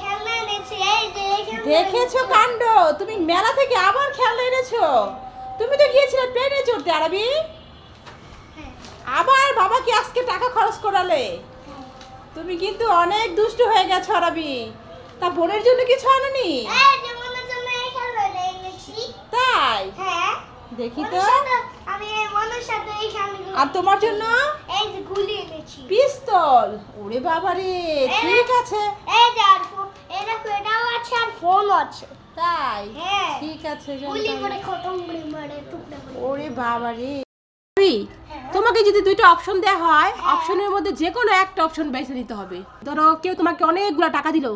খেলনা দেখেছ কাণ্ড? তুমি মেলা থেকে আবার খেলনা এনেছো। তুমি তো গিয়েছিলে প্লেনে চড়তে আরবি? হ্যাঁ। আবার বাবাকে আজকে টাকা খরচ করালে? তুমি কিন্তু অনেক দুষ্ট হয়ে গেছো আরবি। তা বোনের জন্য কিছু আনোনি? তাই? হ্যাঁ। দেখি তো। আমি মনের সাথে আর তোমার জন্য? এই যে গুলি এনেছি। পিস্তল। ওরে বাবা রে ঠিক আছে। এই যে আর ফোন এটাও আছে আর ফোনও আছে। তাই? হ্যাঁ। ঠিক আছে গুলি করে খতম করে মারে টুকরা করে। ওরে বাবা রে তোমাকে যদি দুইটা অপশন দেওয়া হয় অপশনের মধ্যে যে কোনো একটা অপশন বেছে নিতে হবে। ধরো কেউ তোমাকে অনেকগুলো টাকা দিল।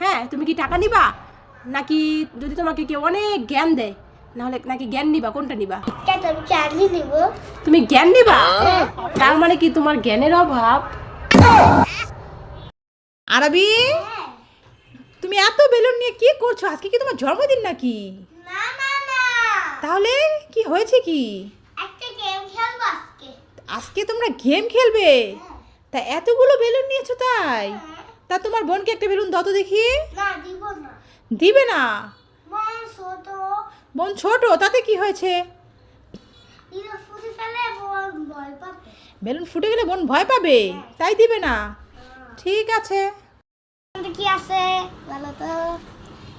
হ্যাঁ তুমি কি টাকা নিবা? নাকি যদি তোমাকে কেউ অনেক জ্ঞান দেয় নাহলে নাকি জ্ঞান নিবা কোনটা নিবা? তুমি জ্ঞান নিবা? তার মানে কি তোমার জ্ঞানের অভাব? আরবি? তুমি এত বেলুন নিয়ে কি করছ? আজকে কি তোমার জন্মদিন নাকি? তাহলে কি হয়েছে কি? আজকে। তোমরা গেম খেলবে? তা এতগুলো বেলুন নিয়েছো তাই? তা তোমার বোনকে একটা বেলুন দাও তো দেখি। দিবে না। বোন ছোট তাতে কি হয়েছে? বেলুন ফুটে গেলে বোন ভয় পাবে? তাই দিবে না? ঠিক আছে। কি আছে? তো।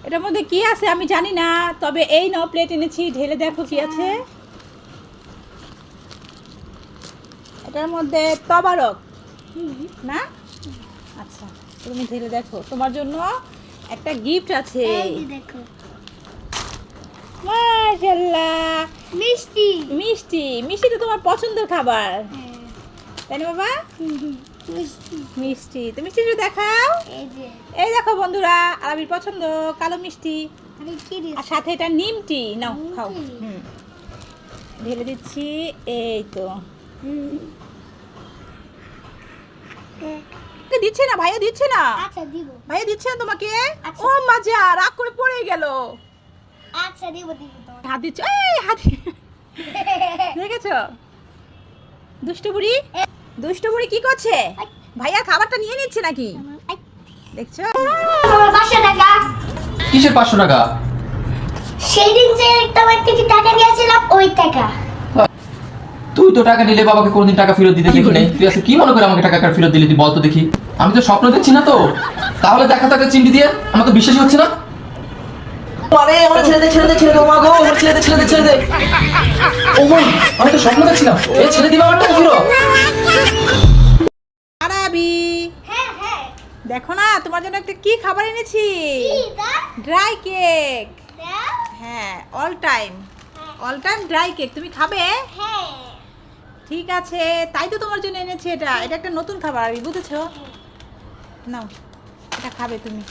এটার মধ্যে কি আছে আমি জানি না তবে এই নাও প্লেট এনেছি ঢেলে দেখো কি আছে। এটার মধ্যে তবারক। না? আচ্ছা তুমি ঢেলে দেখো। তোমার জন্য একটা গিফট আছে। দেখো। মাশাল্লাহ মিষ্টি। মিষ্টি। মিষ্টি তো তোমার পছন্দের খাবার। হ্যাঁ। তাই না বাবা? মিষ্টি। মিষ্টি। তো মিষ্টিটা দেখাও। এই দেখো বন্ধুরা আরবির পছন্দ কালো মিষ্টি। আরে সাথে এটা নিমটি। নাও খাও? ঢেলে দিচ্ছি। এই তো। দিচ্ছে না? ভাইয়া দিচ্ছে না? আচ্ছা ভাইয়া দিচ্ছে না তোমাকে? আচ্ছা। ও মাজা রাগ করে পড়ে গেল। হাত দিচ্ছে? এই হাত দেখেছ? দুষ্টু বুড়ি? দুষ্টু বুড়ি কি করছে? ভাইয়া খাবারটা নিয়ে নিচ্ছে নাকি? দেখছ? পাঁচশো টাকা। কিসের পাঁচশো টাকা? সেই দিন যে তোমার থেকে টাকা নিয়েছিলাম ওই টাকা। তুই তো টাকা নিলে বাবাকে কোনদিন টাকা ফেরত দিতে দেখি নাই তুই আজকে কি মনে করে আমাকে টাকা ফেরত দিলি তুই বল তো দেখি। আমি তো স্বপ্ন দেখছি না তো। তাহলে দেখা থাকে চিমটি দিয়ে। আমার তো বিশ্বাসই হচ্ছে না। আরাবি দেখো না, তোমার জন্য একটা কি খাবার এনেছি? Dry cake. হ্যাঁ all time all time dry cake তুমি খাবে? ঠিক আছে, তাই তো তোমার জন্য এনেছি এটা। এটা একটা নতুন খাবার আমি বুঝেছ? নাও, এটা খাবে তুমি।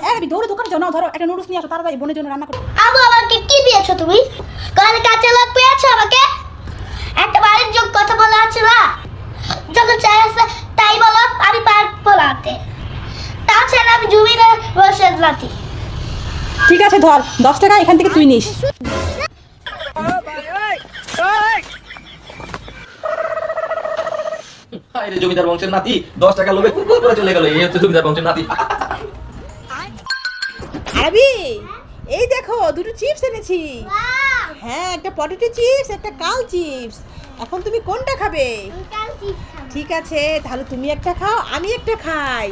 এই, দৌড়ে দোকানে যাও নাও ধরো একটা নুডলস নিয়ে আসো তাড়াতাড়ি বোনের জন্য রান্না করো আবু আমাকে কি দিয়েছ তুমি? কালে কাঁচা লোক পেয়েছ আমাকে? একটা বাড়ির যোগ কথা বলা আছে না যখন চাই আছে তাই বলো আমি পারব তাছাড়া আমি জমির বসে নাতি ঠিক আছে ধর দশ টাকা এখান থেকে তুই নিস। জমিদার বংশের নাতি দশ টাকা লোভে কুকুর করে চলে গেল এই হচ্ছে জমিদার বংশের নাতি। আরবি এই দেখো দুটো চিপস এনেছি। হ্যাঁ একটা পটেটো চিপস একটা কাল চিপস। এখন তুমি কোনটা খাবে? ঠিক আছে তাহলে তুমি একটা খাও আমি একটা খাই।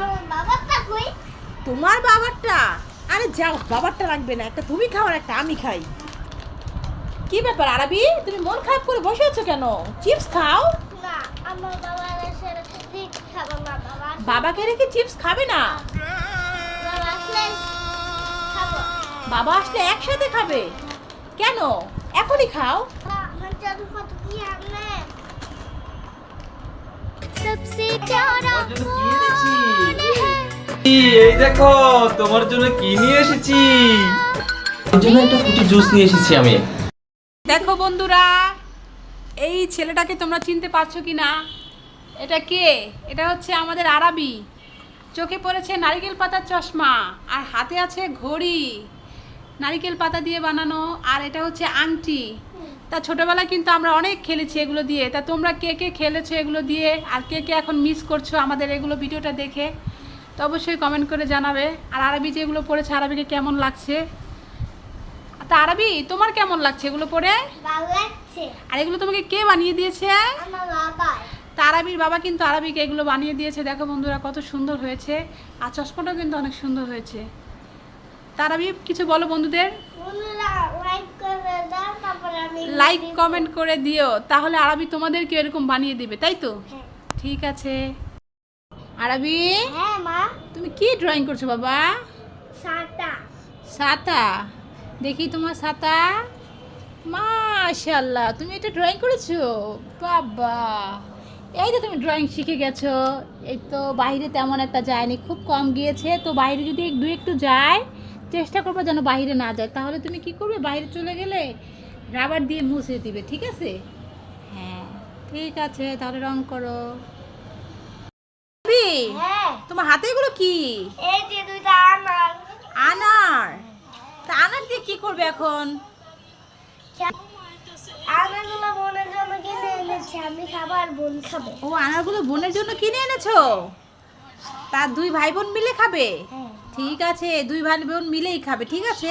তোমার বাবারটা? আরে যাও বাবারটা লাগবে না একটা তুমি খাও আর একটা আমি খাই। কি ব্যাপার আরবি? তুমি মন খারাপ করে বসে আছো কেন? চিপস খাও। খাব বাবাকে রেখে চিপস খাবে না? বাবা আসলে একসাথে খাবে। কেন? এখনই খাও। এই দেখো তোমার জন্য কি নিয়ে এসেছি? তোমার নিয়ে এসেছি আমি। দেখো বন্ধুরা এই ছেলেটাকে তোমরা চিনতে পারছ কি না? এটা কে? এটা হচ্ছে আমাদের আরাবি। চোখে পড়েছে নারিকেল পাতার চশমা আর হাতে আছে ঘড়ি। নারিকেল পাতা দিয়ে বানানো আর এটা হচ্ছে আংটি। তা ছোটবেলায় কিন্তু আমরা অনেক খেলেছি এগুলো দিয়ে। তা তোমরা কে কে খেলেছো এগুলো দিয়ে আর কে কে এখন মিস করছ আমাদের এগুলো ভিডিওটা দেখে তো অবশ্যই কমেন্ট করে জানাবে। আর আরবি যেগুলো পড়েছে আরবিকে কেমন লাগছে? তা আরবি তোমার কেমন লাগছে এগুলো পড়ে? আর এগুলো তোমাকে কে বানিয়ে দিয়েছে? তা আরবির বাবা কিন্তু আরবিকে এগুলো বানিয়ে দিয়েছে। দেখো বন্ধুরা কত সুন্দর হয়েছে। আর চশমাটাও কিন্তু অনেক সুন্দর হয়েছে। তা আরবি কিছু বলো বন্ধুদের? লাইক আমি কমেন্ট করে দিও তাহলে আরবি তোমাদেরকে এরকম বানিয়ে দিবে তাই তো? হ্যাঁ। ঠিক আছে। আরবি? হ্যাঁ মা। তুমি কি ড্রয়িং করছ বাবা? সাতটা সাতা? দেখি তোমার সাতা। মাশাল্লাহ তুমি এটা ড্রয়িং করেছ? বাবা। এই তো তুমি ড্রয়িং শিখে গেছো। এই তো বাইরে তেমন একটা যায়নি খুব কম গিয়েছে। তো বাইরে যদি দু একটু যায় চেষ্টা করবে যেন বাইরে না যায়। তাহলে তুমি কি করবে? বাইরে চলে গেলে রাবার দিয়ে মুছে দিবে ঠিক আছে? হ্যাঁ ঠিক আছে তাহলে রং করো। হ্যাঁ। তোমার হাতে এগুলো কি? এই যে দুইটা আমার আনার? তা আনার দিয়ে কি করবে এখন? আনারগুলো বোনের জন্য কিনে এনেছি আমি খাবার বোন খাবে। ও আনারগুলো বোনের জন্য কিনে এনেছো? তার দুই ভাই বোন মিলে খাবে? হ্যাঁ। ঠিক আছে দুই ভাই বোন মিলেই খাবে ঠিক আছে?